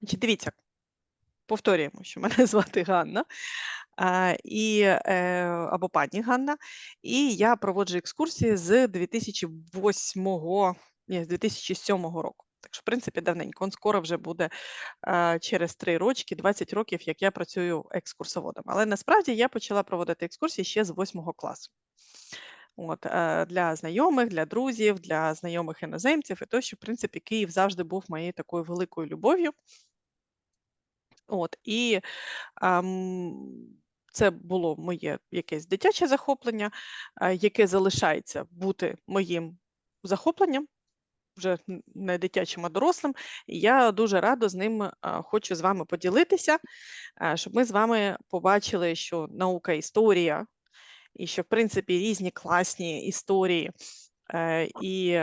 Значить, дивіться, повторюємо, що мене звати Ганна і, е, або пані Ганна, і я проводжу екскурсії з 2008, ні, з 2007 року. Так що, в принципі, давненько. Он скоро вже буде через три рочки, 20 років, як я працюю екскурсоводом. Але насправді я почала проводити екскурсії ще з 8 класу. От, е, для знайомих, для друзів, для знайомих іноземців, і то, що, в принципі, Київ завжди був моєю такою великою любов'ю. От, і ам, це було моє якесь дитяче захоплення, яке залишається бути моїм захопленням, вже не дитячим, а дорослим. І я дуже радо з ним хочу з вами поділитися, щоб ми з вами побачили, що наука історія, і що, в принципі, різні класні історії е, і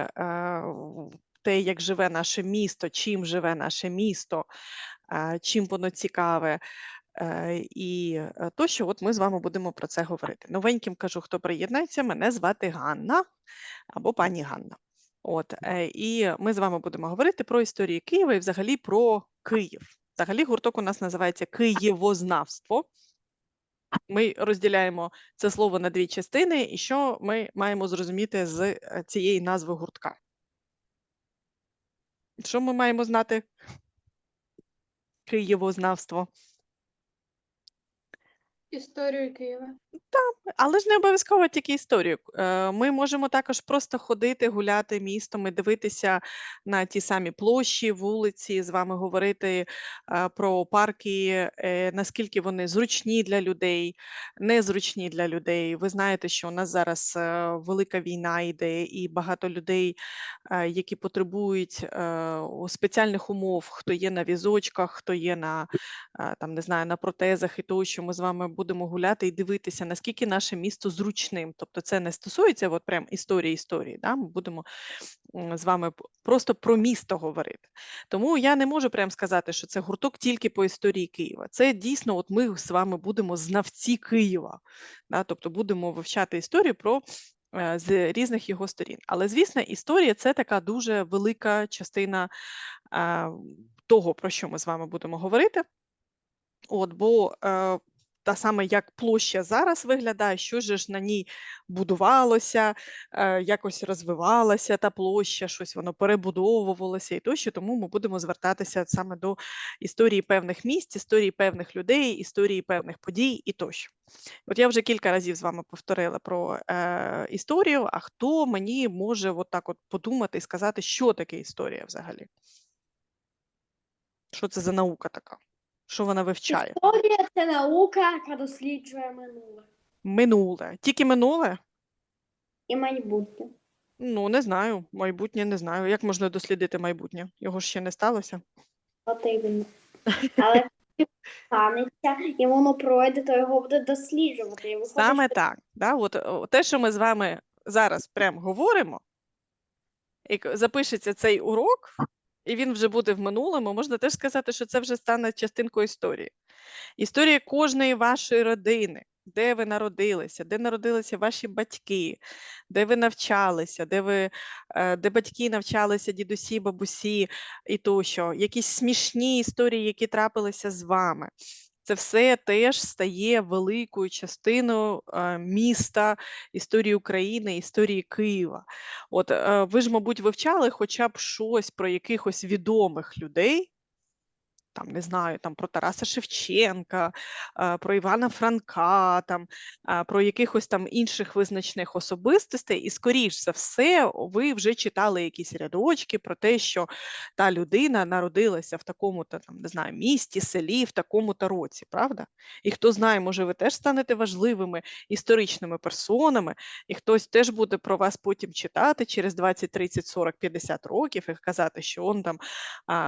те, як живе наше місто, чим живе наше місто, чим воно цікаве. е, І е, тощо, от ми з вами будемо про це говорити. Новеньким кажу, хто приєднається, мене звати Ганна або пані Ганна. От, е, і ми з вами будемо говорити про історію Києва і взагалі про Київ. Взагалі гурток у нас називається Києвознавство. Ми розділяємо це слово на дві частини, і що ми маємо зрозуміти з цієї назви гуртка? Що ми маємо знати? Києвознавство. Історію Києва. Так, Але ж не обов'язково тільки історію. Е, Ми можемо також просто ходити, гуляти містом і дивитися на ті самі площі, вулиці, з вами говорити е, про парки, е, наскільки вони зручні для людей, незручні для людей. Ви знаєте, що у нас зараз велика війна йде, і багато людей, які потребують спеціальних умов, хто є на візочках, хто є на там не знаю, на протезах і тощо ми з вами будемо гуляти і дивитися, наскільки наше місто зручним. Тобто це не стосується от прям історії історії. Да? Ми будемо з вами просто про місто говорити. Тому я не можу прям сказати, що це гурток тільки по історії Києва. Це дійсно, от ми з вами будемо знавці Києва. Да? Тобто будемо вивчати історію про. е, З різних його сторін. Але, звісно, історія це така дуже велика частина а, того, про що ми з вами будемо говорити. От, бо е, та саме як площа зараз виглядає, що ж на ній будувалося, е, якось розвивалася та площа, щось воно перебудовувалося і тощо. Тому ми будемо звертатися саме до історії певних місць, історії певних людей, історії певних подій і тощо. От я вже кілька разів з вами повторила про е, історію. А хто мені може от от подумати і сказати, що таке історія взагалі? Що це за наука така? Що вона вивчає? Історія це наука, яка досліджує минуле Минуле. Тільки минуле? і майбутнє. Ну, не знаю. Майбутнє не знаю. Як можна дослідити майбутнє? Його ж ще не сталося. От іменно. Але станеться і воно пройде, то його буде досліджувати. І виходить, Саме що так. Да? От, о, те, що ми з вами зараз прям говоримо, і к- запишеться цей урок, і він вже буде в минулому, можна теж сказати, що це вже стане частинкою історії. Історія кожної вашої родини, де ви народилися, де народилися ваші батьки, де ви навчалися, де ви, е, де батьки навчалися, дідусі, бабусі і тощо, якісь смішні історії, які трапилися з вами. Це все теж стає великою частиною міста, історії України, історії Києва. От е, ви ж, мабуть, вивчали хоча б щось про якихось відомих людей, там не знаю, там про Тараса Шевченка, про Івана Франка, там про якихось там інших визначних особистостей, і скоріш за все, ви вже читали якісь рядочки про те, що та людина народилася в такому-то там не знаю, місті, селі, в такому-то році, правда? І хто знає, може, ви теж станете важливими історичними персонами, і хтось теж буде про вас потім читати через 20, 30, 40, 50 років і казати, що он там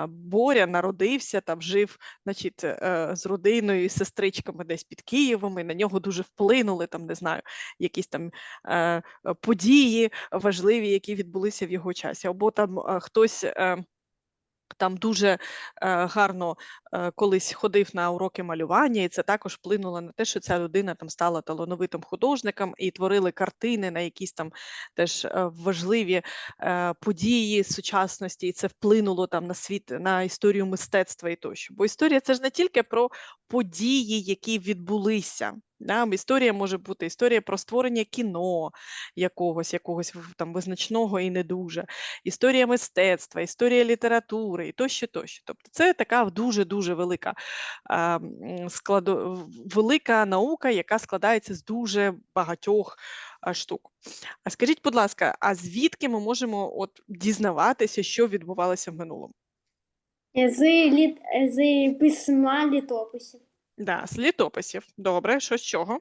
Боря народився, там жив значить, е, з родиною і сестричками десь під Києвом, і на нього дуже вплинули там, не знаю, якісь там е, події важливі, які відбулися в його часі. Або там е, хтось. Там дуже е, гарно е, колись ходив на уроки малювання, і це також вплинуло на те, що ця людина там стала талановитим художником і творили картини на якісь там теж е, важливі події сучасності, і це вплинуло там на світ, на історію мистецтва і тощо. Бо історія це ж не тільки про події, які відбулися. Да? Історія може бути історія про створення кіно якогось, якогось там визначного і не дуже, історія мистецтва, історія літератури і тощо, тощо. Тобто це така дуже-дуже велика, а, складо, велика наука, яка складається з дуже багатьох штук. А скажіть, будь ласка, а звідки ми можемо от дізнаватися, що відбувалося в минулому? З, літ... з письма літописів. Да, з літописів. Добре, що з чого?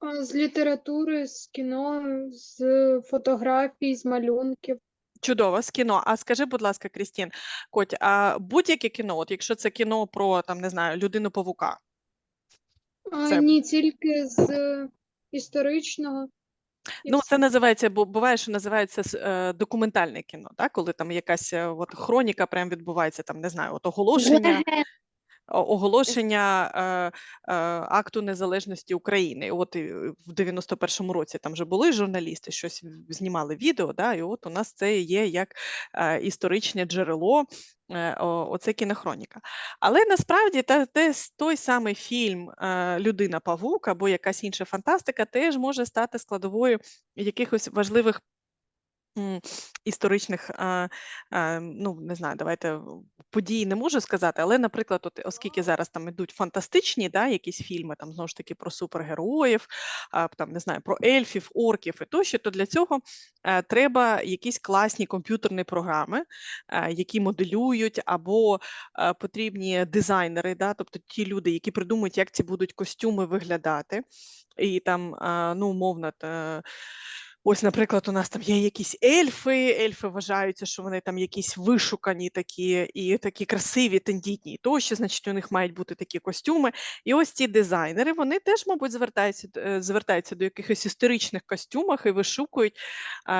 А, З літератури, з кіно, з фотографій, з малюнків. Чудово, з кіно. А скажи, будь ласка, Крістін, Коть, а будь-яке кіно, от якщо це кіно про там, не знаю, людину павука, А, Це- Ні, тільки з історичного. І Ну, все. це називається, бо буває, що називається с- е, документальне кіно, так? коли там якась е, от, хроніка прям відбувається, там, не знаю, от оголошення, оголошення е, е, акту незалежності України. От в 91-му році там вже були журналісти, щось знімали відео, да, і от у нас це є як е, історичне джерело. е, Оце кінохроніка. Але насправді та, те, той самий фільм е, Людина Павук або якась інша фантастика теж може стати складовою якихось важливих історичних, ну не знаю, давайте подій не можу сказати, але, наприклад, от, оскільки зараз там ідуть фантастичні, да, якісь фільми, там знову ж таки про супергероїв, там не знаю, про ельфів, орків і тощо, то для цього е, треба якісь класні комп'ютерні програми, е, які моделюють, або е, потрібні дизайнери, да, тобто ті люди, які придумують, як ці будуть костюми виглядати, і там, ну, умовно, Ось, наприклад, у нас там є якісь ельфи. Ельфи вважаються, що вони там якісь вишукані такі і такі красиві, тендітні тощо, значить, у них мають бути такі костюми. І ось ці дизайнери, вони теж, мабуть, звертаються, е, звертаються до якихось історичних костюмах і вишукують,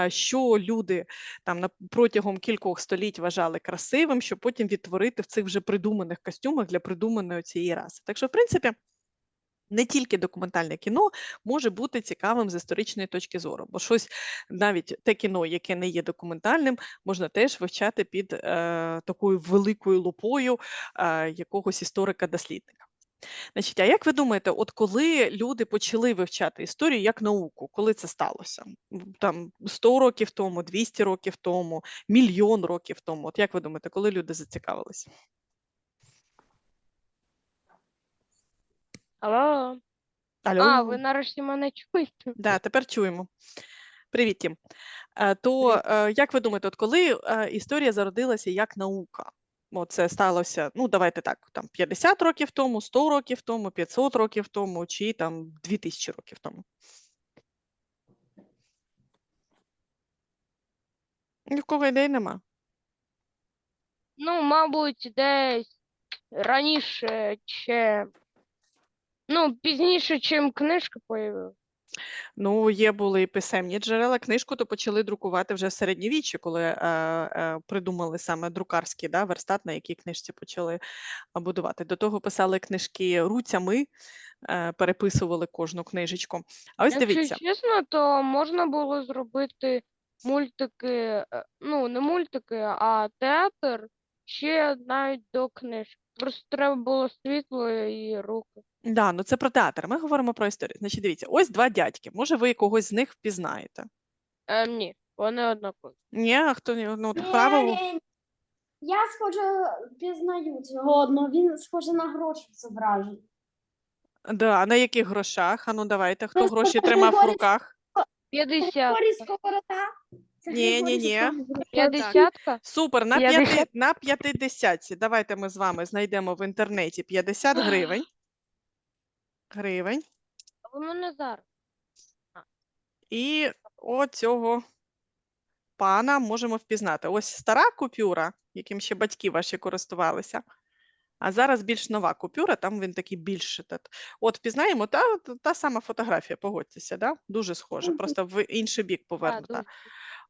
що люди там протягом кількох століть вважали красивим, щоб потім відтворити в цих вже придуманих костюмах для придуманої цієї раси. Так що, в принципі. Не тільки документальне кіно може бути цікавим з історичної точки зору, бо щось навіть те кіно, яке не є документальним, можна теж вивчати під е, такою великою лупою е, якогось історика-дослідника. Значить, а як ви думаєте, от коли люди почали вивчати історію як науку, коли це сталося? Там 100 років тому, 200 років тому, мільйон років тому. От як ви думаєте, коли люди зацікавилися? Алло. Алло? А, ви нарешті мене чуєте? Да, тепер чуємо. Привіт, Тім. Е, То е, як ви думаєте, от коли е, історія зародилася як наука? От це сталося, ну давайте так, там 50 років тому, 100 років тому, 500 років тому, чи там 2000 років тому? Ні в кого ідей нема. Ну, мабуть, десь раніше, чи... Ну, пізніше, чим книжка появилася. Ну, є були і писемні джерела. Книжку то почали друкувати вже в середньовіччі, коли е, е, придумали саме друкарський да, верстат, на якій книжці почали будувати. До того писали книжки руцями, е, переписували кожну книжечку. А ось Якщо дивіться. чесно, то можна було зробити мультики, е, ну, не мультики, а театр ще навіть до книжки. Просто треба було світло і руки. Да, ну це про театр. Ми говоримо про історію. Значить, дивіться, ось два дядьки. Може, ви когось з них впізнаєте? Ем, ні, вони однакові. Ні, а хто ні- ну, правило. Ні, Я схоже пізнаю цього одного. Він схоже на гроші зображений. Да, а на яких грошах? А ну давайте, хто Просто гроші тримав в Григорій руках? 50. Григорій Сковорода. Це Ні, Григорій ні, ні. Сковорода. П'ятдесятка? Супер, на, П'ятдесят? п'яти, на п'ятидесятці. Давайте ми з вами знайдемо в інтернеті 50 гривень. Гривень. А ви мене зараз. І оцього пана можемо впізнати. Ось стара купюра, яким ще батьки ваші користувалися. А зараз більш нова купюра, там він такий більше. От впізнаємо, та, та сама фотографія, погодьтеся, да? дуже схоже, просто в інший бік повернута.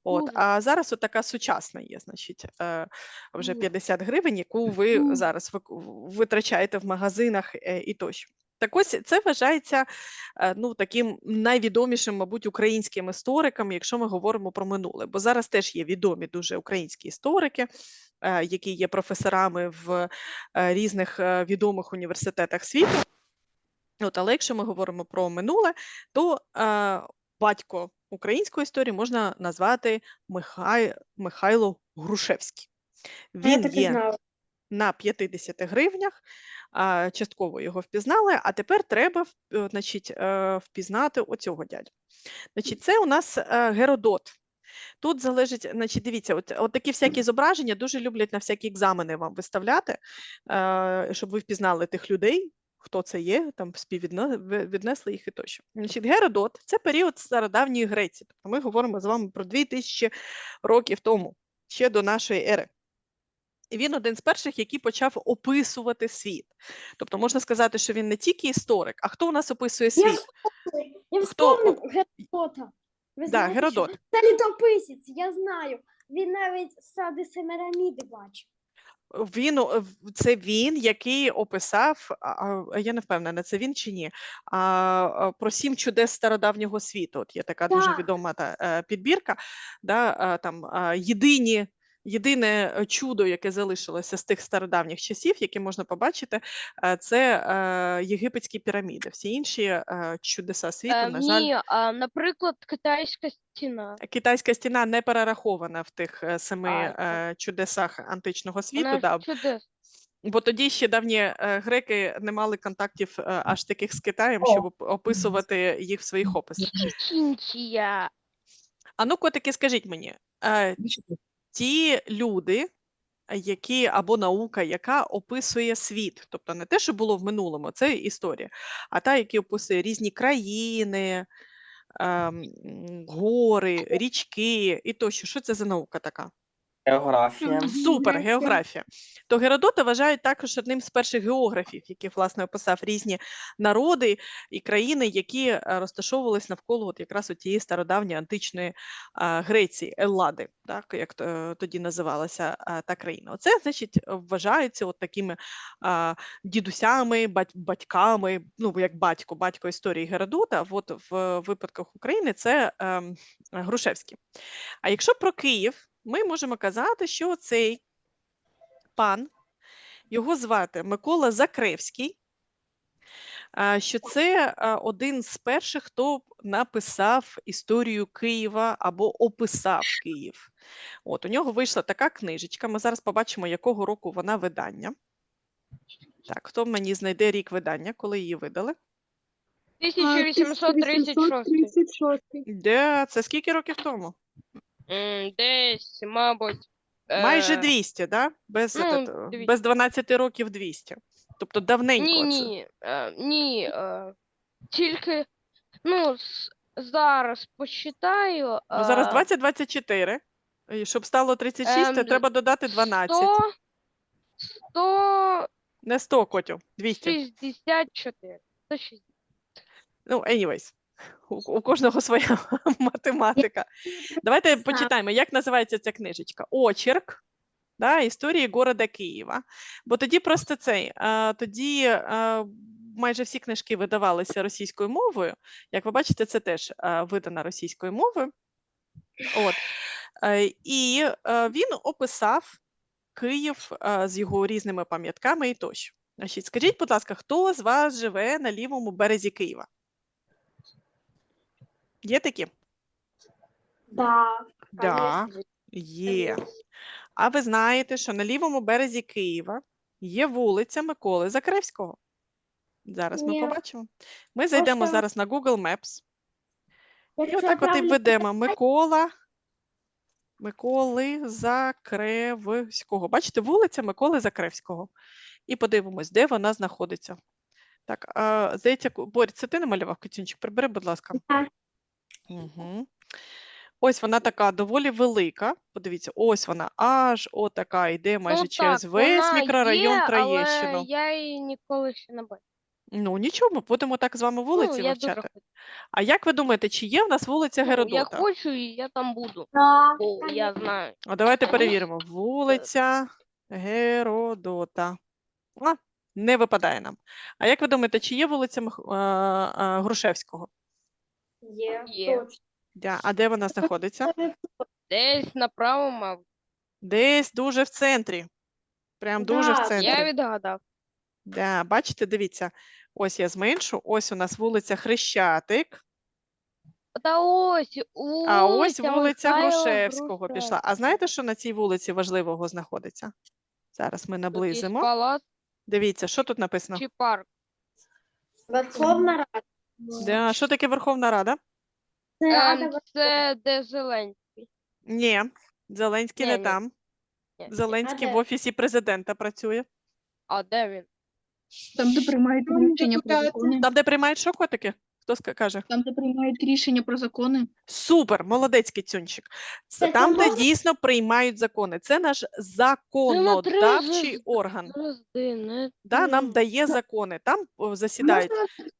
От, а зараз от така сучасна є, значить, е, вже 50 гривень, яку ви зараз витрачаєте в магазинах е, і тощо. Так ось це вважається е, ну, таким найвідомішим, мабуть, українським істориком, якщо ми говоримо про минуле. Бо зараз теж є відомі дуже українські історики, е, які є професорами в е, різних е, відомих університетах світу. От, але якщо ми говоримо про минуле, то е, батько української історії можна назвати Михай, Михайло Грушевський. А я Він так і є знала. На 50 гривнях. Частково його впізнали, а тепер треба е, значить, е, впізнати оцього дядю. Значить, це у нас е, Геродот. Тут залежить, значить, дивіться, от, от такі всякі зображення дуже люблять на всякі екзамени вам виставляти, щоб ви впізнали тих людей, хто це є, там співвіднесли їх і тощо. Значить, Геродот це період стародавньої Греції. Тобто ми говоримо з вами про 2000 років тому, ще до нашої ери. Він один з перших, який почав описувати світ. Тобто можна сказати, що він не тільки історик, а хто у нас описує Я світ? вспомнив, я Хто? вспомнив Геродота. Ви Да, знаєте, Геродот. що Це літописець, я знаю. Він навіть сади Семираміди бачив. Він це він, який описав, я не впевнена, це він чи ні. А, про сім чудес стародавнього світу. От є така дуже відома та, е, підбірка. Да, там єдині. Єдине е, чудо, яке залишилося з тих стародавніх часів, яке можна побачити, е, це е, єгипетські піраміди. Всі інші чудеса світу, Е, на жаль, ні, а, наприклад, китайська стіна. китайська стіна не перерахована в тих семи А, чудесах античного світу. Вона Да, чудес. Бо тоді ще давні греки не мали контактів аж таких з Китаєм, щоб описувати їх в своїх описах. Кінчія. А ну, котики, скажіть мені, ті люди, які або наука, яка описує світ, тобто не те, що було в минулому, це історія, а та, які описує різні країни, ем, гори, річки і тощо. Що це за наука така? Географія. Супер, Географія. То Геродота вважають також одним з перших географів, який власне описав різні народи і країни, які е, розташовувались навколо от якраз тієї стародавньої античної а, Греції, Еллади, так як е, тоді називалася а, та країна. Оце значить вважаються от такими а, дідусями, бать- батьками, ну як батько, батько історії Геродота. От в випадках України це ем, Грушевський. А якщо про Київ, ми можемо казати, що цей пан, його звати Микола Закревський, що це один з перших, хто написав історію Києва або описав Київ. От у нього вийшла така книжечка. Ми зараз побачимо, якого року вона видання. Так, хто мені знайде рік видання, коли її видали? 1836. 1836. Де це скільки років тому? М, Десь, мабуть. Майже е, 200, да? Без, ну, этот, дві- без 12 років 200. Тобто давненько. Ні, це. ні, е, ні. е, Тільки, ну, с- зараз посчитаю. Ну, зараз е, 20-24. І щоб стало 36, то Ем, треба додати 12. 100, 164. Не 100, Котю, 200. 160. Ну, anyways. У, у кожного своя математика. Давайте почитаємо, як називається ця книжечка. Очерк да, історії города Києва. Бо тоді просто цей, а, тоді а, майже всі книжки видавалися російською мовою. Як ви бачите, це теж а, видано російською мовою. От. Е, І е, він описав Київ е, з його різними пам'ятками і тощо. Значить, скажіть, будь ласка, хто з вас живе на лівому березі Києва? Є такі? Да, Да, є. А ви знаєте, що на лівому березі Києва є вулиця Миколи Закревського? Зараз ми Ні. побачимо. Ми зайдемо Просто- зараз на Google Maps. І Якщо отак от і правильно введемо Микола. Миколи Закревського. Бачите, вулиця Миколи Закревського. І подивимось, де вона знаходиться. Так, а, здається, Борь, це ти намалював Катюнчик? Прибери, будь ласка. Так. Угу. Ось вона така доволі велика. Подивіться, ось вона аж отака йде майже ну, через так, весь вона мікрорайон є, Троєщину. Але я її ніколи ще не бачив. Ну, нічого, ми будемо так з вами вулиці ну, я дуже вивчати. хочу. А як ви думаєте, чи є в нас вулиця Ну, я Геродота? хочу, і я там буду. Бо я знаю. А давайте Ага. перевіримо. Вулиця Геродота. А, не випадає нам. А як ви думаєте, чи є вулиця Мих- а, а, Грушевського? Є. Є. точно. Да. А де вона знаходиться? Десь направо, мабуть. Десь дуже в центрі. Прям дуже в Да, я центрі. Я відгадав. Да, бачите, дивіться. Ось я зменшу. Ось у нас вулиця Хрещатик, Та ось, а ось вулиця Грушевського пішла. А знаєте, що на цій вулиці важливого знаходиться? Зараз ми наблизимо. палац Дивіться, що тут написано? чи парк. Верховна Рада. Да, що таке Верховна Рада? Це Рада Ем, Верховна. це де Зеленський. Ні, Зеленський Ні, не ні. там. Ні. Зеленський в де? офісі президента працює. А де він? Там, де приймають Там рішення про закони. Там, де приймають що котики? Хто каже? Там, де приймають рішення про закони. Супер, молодець кицюнчик. Це Це там, де дійсно приймають закони. Це наш законодавчий орган. Да, нам дає закони. Там Можна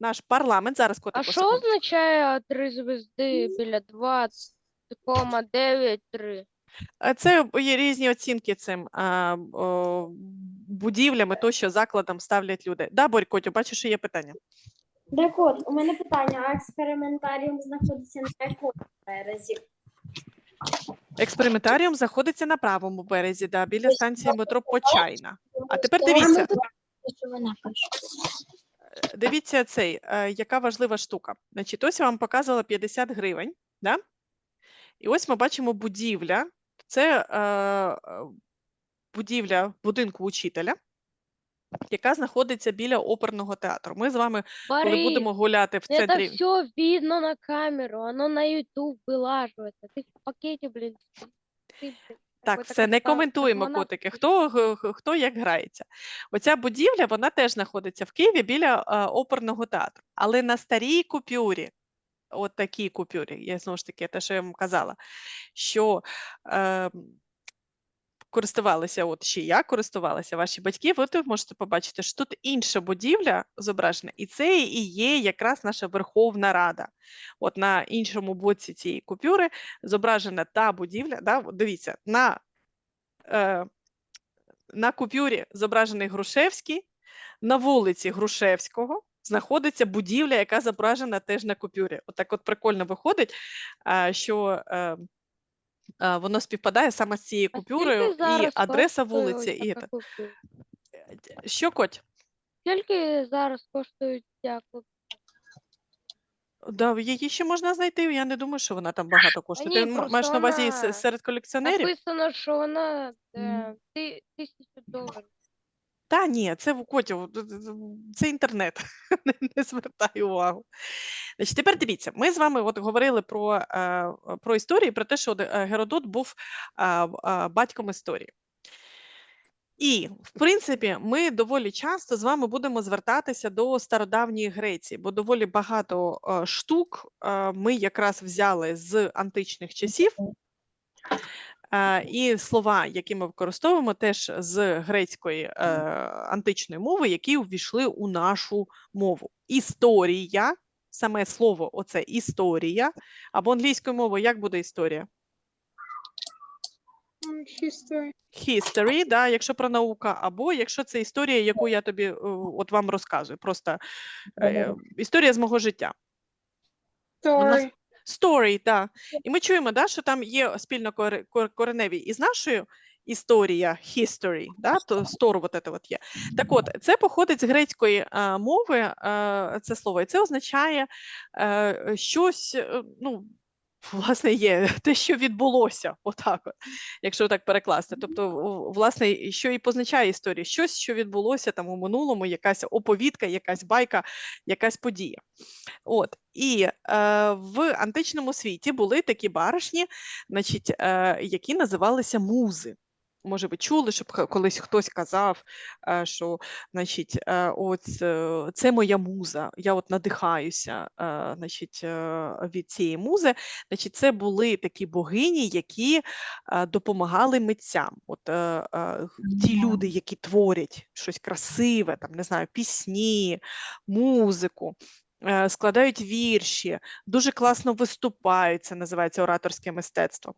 наш парламент. Зараз А що означає три звезди біля 20,93? А Це є різні оцінки цим а, о, будівлям і то, що закладам ставлять люди. Да, Борь, бачиш, що є питання. Так от, у мене питання, а експериментаріум знаходиться на якому березі? Експериментаріум знаходиться на правому березі, да, біля станції метро Почайна. А тепер дивіться, вона пише. дивіться цей, е, яка важлива штука. Значить, ось я вам показувала 50 гривень, да? і ось ми бачимо будівля. Це е, е, будівля будинку учителя, яка знаходиться біля оперного театру. Ми з вами, коли Борис, будемо гуляти в это центрі. все видно на камеру, оно на YouTube вылаживается. Ты в пакете, блин. Ты, блин, Так, какой-то все, не космо- коментуємо космонавт. котики. Хто, г- г- хто як грається. Оця будівля, вона теж знаходиться в Києві біля е, оперного театру. Але на старій купюрі, от такій купюрі, я знову ж таки, те, що я вам казала, що е, користувалися, от ще я користувалася, ваші батьки, ви тут можете побачити, що тут інша будівля зображена, і це і є якраз наша Верховна Рада. От на іншому боці цієї купюри зображена та будівля. Да? Дивіться, на, е, на купюрі зображений Грушевський, на вулиці Грушевського знаходиться будівля, яка зображена теж на купюрі. Отак от прикольно виходить, а, що е, а, воно співпадає саме з цією купюрою, і адреса вулиці. І це. Що, Коть? Скільки зараз коштують ця купюра? Да, її ще можна знайти. Я не думаю, що вона там багато коштує. ні, Ти м- просто маєш на увазі вона с- серед колекціонерів? Написано, що вона тисяча е, ти- тисячу доларів. Та ні, це в д- це інтернет. Не, не звертай увагу. Значить, тепер дивіться, ми з вами от говорили про, е, про історії, про те, що е, Геродот був е, е, батьком історії. І, в принципі, ми доволі часто з вами будемо звертатися до стародавньої Греції, бо доволі багато е, штук е, ми якраз взяли з античних часів. Е, І слова, які ми використовуємо, теж з грецької е, античної мови, які увійшли у нашу мову. Історія, саме слово, оце історія, або англійською мовою, як буде історія? History. History, да, якщо про наука, або якщо це історія, яку я тобі е, от вам розказую, просто е, історія з мого життя. Story. Story, так. І ми чуємо, да, що там є спільно коре- кореневі із нашою історія, history, да, то store вот это вот є. Так от, це походить з грецької а, мови, а, це слово, і це означає а, щось, е, ну, власне, є те, що відбулося, отак, от, якщо так перекласти. Тобто, власне, що і позначає історія, щось, що відбулося там у минулому, якась оповідка, якась байка, якась подія. От і е, в античному світі були такі баришні, значить, е, які називалися музи. Може ви чули, щоб колись хтось казав, е, що значить, е, ось е, це моя муза, я от надихаюся значить, від цієї музи. Значить, це були такі богині, які допомагали митцям. От ті люди, які творять щось красиве, там не знаю, пісні, музику. Складають вірші, дуже класно виступають. Це називається ораторське мистецтво.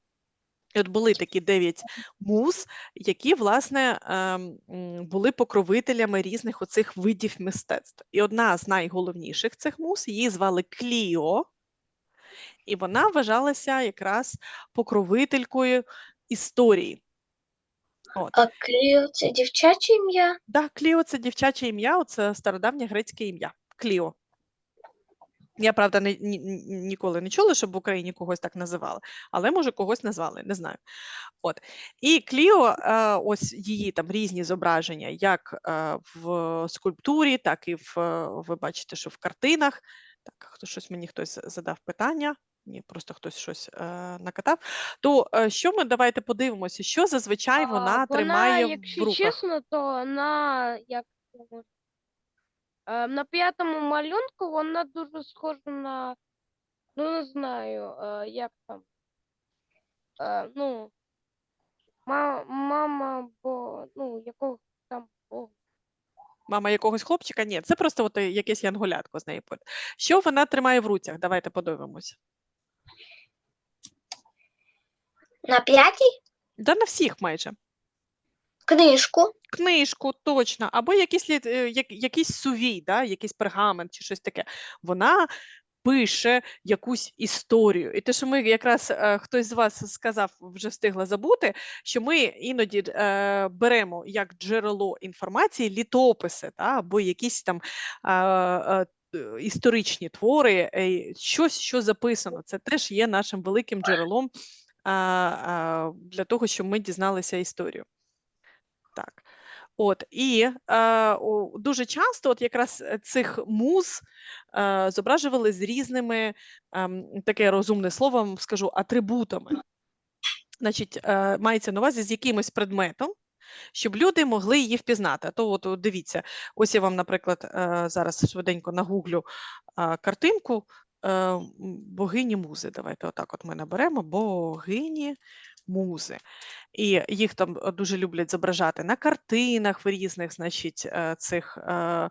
І от були такі дев'ять муз, які, власне, ем, були покровителями різних оцих видів мистецтв. І одна з найголовніших цих муз, її звали Кліо, і вона вважалася якраз покровителькою історії. От. А Кліо це дівчаче ім'я? Да, Кліо це дівчаче ім'я, це стародавнє грецьке ім'я. Кліо. Я, правда, не, ні, ні- ніколи не чула, щоб в Україні когось так називали, але може когось назвали, не знаю. От. І Кліо, е, ось її там різні зображення, як е, в скульптурі, так і в, е, ви бачите, що в картинах. Так, хто щось мені хтось задав питання. Ні, просто хтось щось е, накатав. То е, що ми давайте подивимося, що зазвичай вона, А, тримає якщо в руках. чесно, то на як е, на п'ятому малюнку вона дуже схожа на, ну не знаю, е, як там. Е, ну, ма, мама, бо ну, якого там бога. Мама якогось хлопчика? Ні, це просто от е, якесь янголятко з неї поряд. Що вона тримає в руцях? Давайте подивимося. На п'ятій? Да на всіх майже. Книжку. Книжку, точно, або якийсь, е, як, якийсь сувій, да, якийсь пергамент чи щось таке. Вона пише якусь історію. І те, що ми якраз е, хтось з вас сказав, вже встигла забути, що ми іноді е, беремо як джерело інформації літописи, та, або якісь там е, історичні твори, е, щось, що записано. Це теж є нашим великим джерелом для того, щоб ми дізналися історію. Так. От, і е, дуже часто от якраз е, цих муз е, зображували з різними, ем, таке розумне слово скажу, атрибутами. Значить, е, мається на увазі з якимось предметом, щоб люди могли її впізнати. А то от дивіться, ось я вам, наприклад, е, зараз швиденько нагуглю е, картинку е, богині музи. Давайте отак от ми наберемо богині музи. І їх там е, дуже люблять зображати на картинах в різних, значить, е, цих е,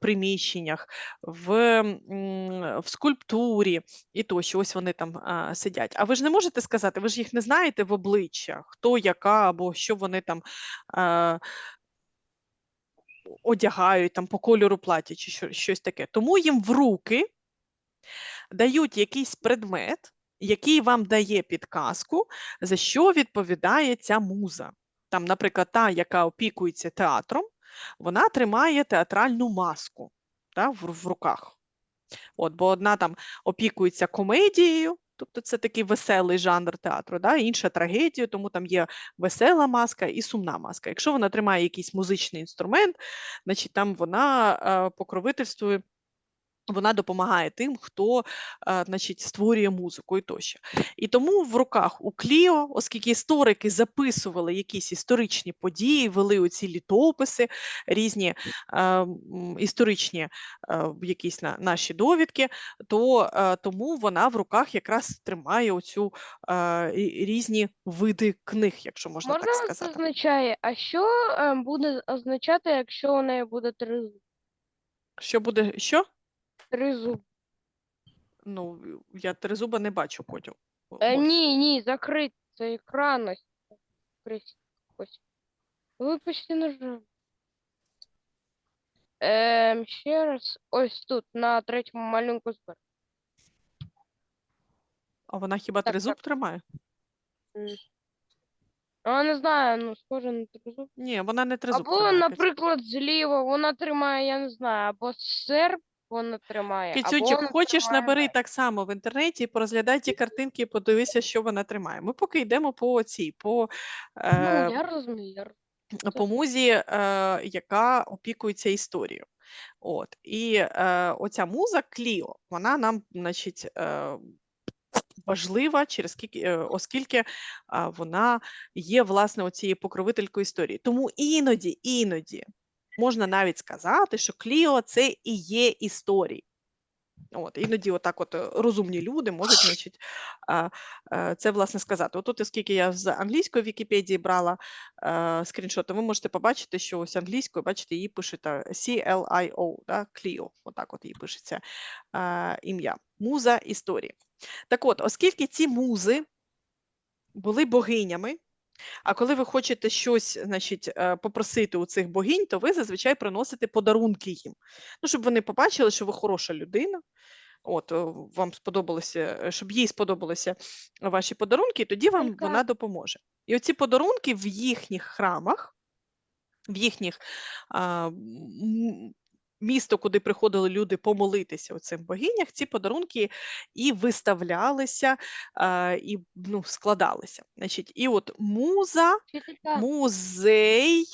приміщеннях, в, в скульптурі і тощо. Ось вони там сидять. А ви ж не можете сказати, ви ж їх не знаєте в обличчя, хто яка або що вони там. Одягають там по кольору плаття чи щось таке. Тому їм в руки дають якийсь предмет, який вам дає підказку, за що відповідає ця муза. Там, наприклад, та, яка опікується театром, вона тримає театральну маску та, в, в руках. От, бо одна там опікується комедією, тобто це такий веселий жанр театру, да, інша трагедією, тому там є весела маска і сумна маска. Якщо вона тримає якийсь музичний інструмент, значить там вона е, покровительствує вона допомагає тим, хто е, значить, створює музику і тощо. І тому в руках у Кліо, оскільки історики записували якісь історичні події, вели оці літописи, різні е, історичні е, якісь на, наші довідки, то е, тому вона в руках якраз тримає оцю е, різні види книг, якщо можна, Можна так це означає, а що е, буде означати, якщо у неї буде три, Що буде? Що? Три зуби? Ну, я тризуба не бачу потім. Е, ні, ні, закрити це екран ось. Крись- Ось. Ви почти. Ем, ще раз. Ось тут, на третьому малюнку зверху. А вона хіба Так, тризуб так. тримає? А не знаю, ну схоже на тризуб. Ні, вона не тризуб Або, тримає. Наприклад, зліва вона тримає, я не знаю, або серп вона тримає, або хочеш, тримає набери так само в інтернеті порозглядай ті картинки і подивися, що вона тримає. Ми поки йдемо по цій, по, е, Ну, я розумію, я розумію. по музі, е, яка опікується історією. От. І е, оця муза Кліо, вона нам, значить, е, важлива, через скільки, е, оскільки а, вона є власне оцією покровителькою історії. Тому іноді, іноді можна навіть сказати, що Кліо це і є історії. От, іноді отак от е, розумні люди можуть значить, е, це власне сказати. Отут, оскільки я з англійської Вікіпедії брала е, скріншоти, ви можете побачити, що ось англійською, бачите, її пишете C-L-I-O, да, Clio, отак от її пишеться ім'я. Муза історії. Так от, оскільки ці музи були богинями, а коли ви хочете щось значить, е, попросити у цих богинь, то ви зазвичай приносите подарунки їм. Ну, щоб вони побачили, що ви хороша людина. От, е, вам сподобалося, е, щоб їй сподобалися ваші подарунки, і тоді вам Ольга. вона допоможе. І оці подарунки в їхніх храмах, в їхніх а, місто, куди приходили люди помолитися оцим богинях, ці подарунки і виставлялися, і ну, складалися. Значить, і от муза Музей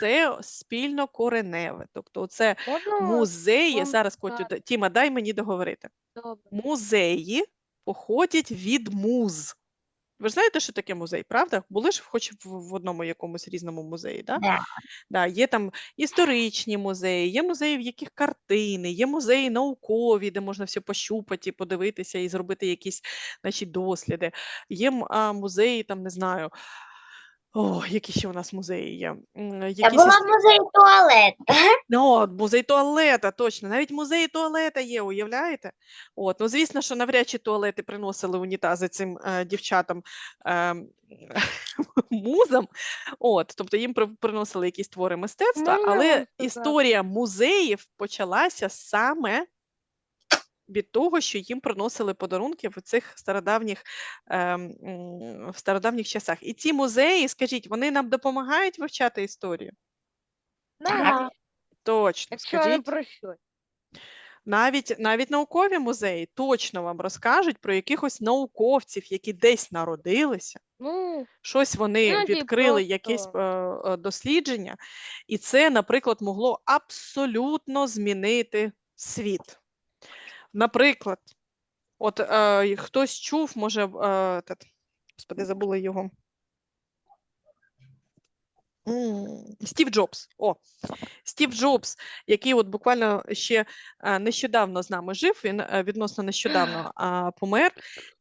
це спільно кореневе. Тобто, це музеї. Зараз Котю, Тіма, дай мені договорити. добре? Музеї походять від муз. Ви ж знаєте, що таке музей, правда? Були ж хоч в, в одному якомусь різному музеї, да? Да. Да, є там історичні музеї, є музеї, в яких картини, є музеї наукові, де можна все пощупати, подивитися і зробити якісь значить, досліди. Є а, музеї, там не знаю. О, які ще у нас музеї є? Я Якісь була іс- в музеї туалет. Ну, от, музей туалета, точно. Навіть музей туалета є, уявляєте? От, ну, звісно, що навряд чи туалети приносили унітази цим е, дівчатам е, музам. От, тобто їм при- приносили якісь твори мистецтва, вам але історія музеїв почалася саме від того, що їм приносили подарунки в цих стародавніх, ем, в стародавніх часах. І ці музеї, скажіть, вони нам допомагають вивчати історію? Навіть, Точно, якщо не скажіть. про щось. Навіть, навіть наукові музеї точно вам розкажуть про якихось науковців, які десь народилися, Ну, щось вони відкрили, якісь просто- е, е, дослідження, і це, наприклад, могло абсолютно змінити світ. Наприклад, от е, хтось чув, може, е, тет- господи, забула його. Стів Джобс. О, Стів Джобс, який от буквально ще е, нещодавно з нами жив, він е, відносно нещодавно помер.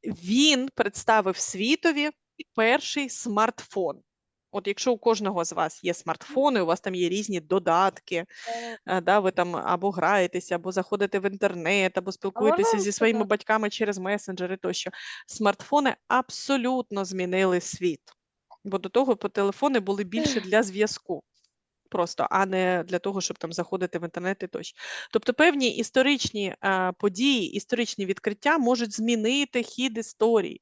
Він представив світові перший смартфон. От якщо у кожного з вас є смартфони, у вас там є різні додатки, е, да, ви там або граєтеся, або заходите в інтернет, або спілкуєтеся зі своїми батьками через месенджери тощо. Смартфони абсолютно змінили світ. Бо до того телефони були більше для зв'язку. Просто, а не для того, щоб там заходити в інтернет і тощо. Тобто певні історичні е, події, історичні відкриття можуть змінити хід історії.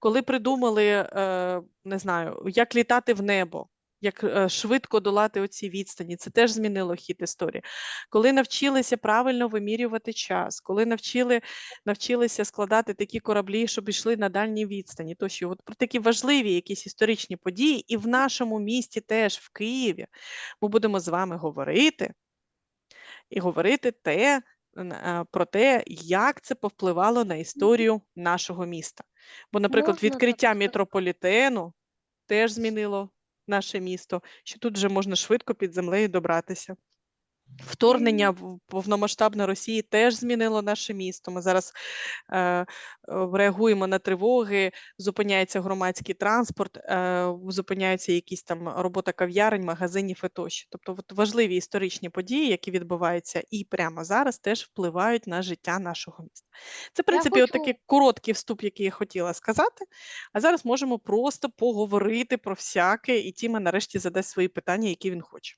Коли придумали, е, не знаю, як літати в небо, як е, швидко долати оці відстані, це теж змінило хід історії. Коли навчилися правильно вимірювати час, коли навчили, навчилися складати такі кораблі, щоб йшли на дальній відстані, тощо от про такі важливі якісь історичні події, і в нашому місті теж в Києві ми будемо з вами говорити і говорити те, е, про те, як це повпливало на історію нашого міста. Бо, наприклад, відкриття метрополітену теж змінило наше місто, що тут вже можна швидко під землею добратися. Вторгнення повномасштабне Росії теж змінило наше місто. Ми зараз е, е, реагуємо на тривоги, зупиняється громадський транспорт, е, зупиняються якісь там робота кав'ярень, магазинів і тощо. Тобто от важливі історичні події, які відбуваються і прямо зараз, теж впливають на життя нашого міста. Це, в принципі, хочу- отакий короткий вступ, який я хотіла сказати. А зараз можемо просто поговорити про всяке, і Тіма нарешті задасть свої питання, які він хоче.